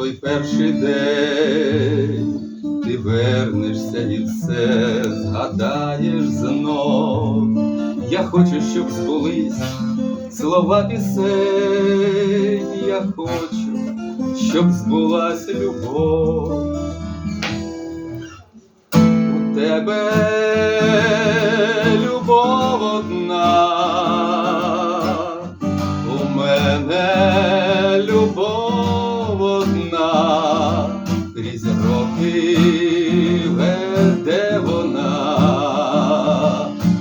той перший день, ти вернешся і все згадаєш знов. Я хочу, щоб збулись слова пісень, я хочу, щоб збулась любов. У тебе роки веде вона?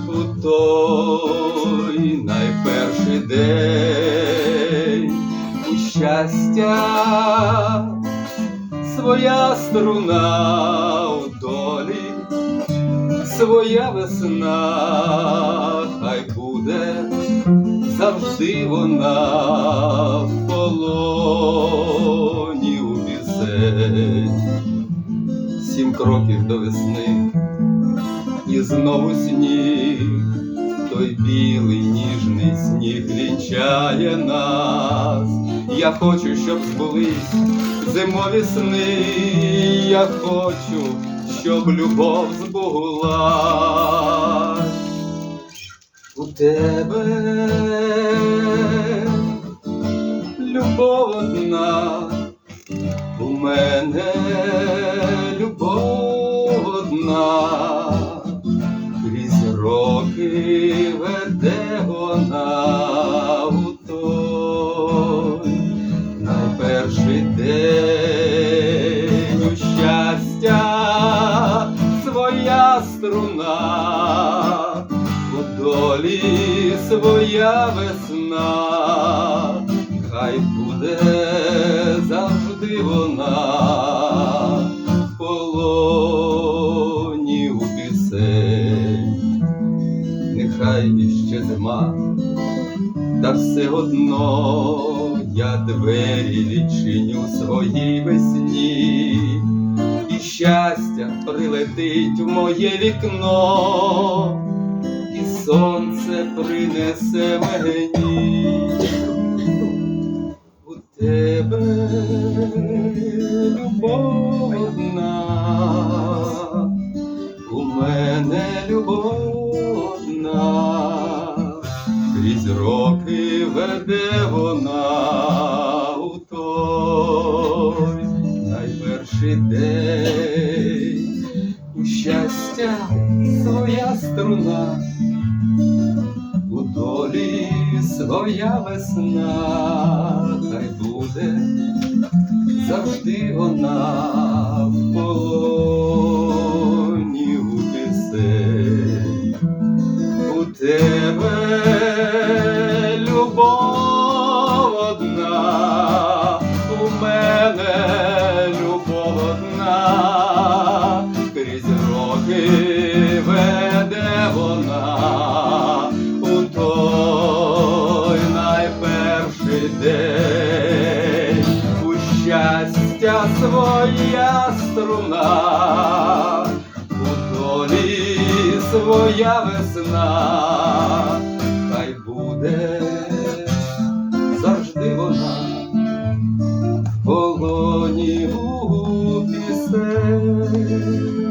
У той найперший день. У щастя своя струна у долі, своя весна, хай буде завжди вона в полоні Сім кроків до весни, і знову сніг, той білий ніжний сніг вінчає нас. Я хочу, щоб збулись зимові сни, я хочу, щоб любов збулась. У тебе любов одна, у мене любов одна, крізь роки веде вона у той. Найперший день у щастя своя струна, у долі своя весна, все одно. Я двері відчиню своїй весні, і щастя прилетить в моє вікно, і сонце принесе мені. У тебе любов одна, у мене любов веде вона у той найперший день. У щастя своя струна, у долі своя весна, хай буде завжди вона в полоні любов одна, у мене любов одна, крізь роки веде вона у той найперший день, у щастя своя струна у долі своя весна, хай буде 飞。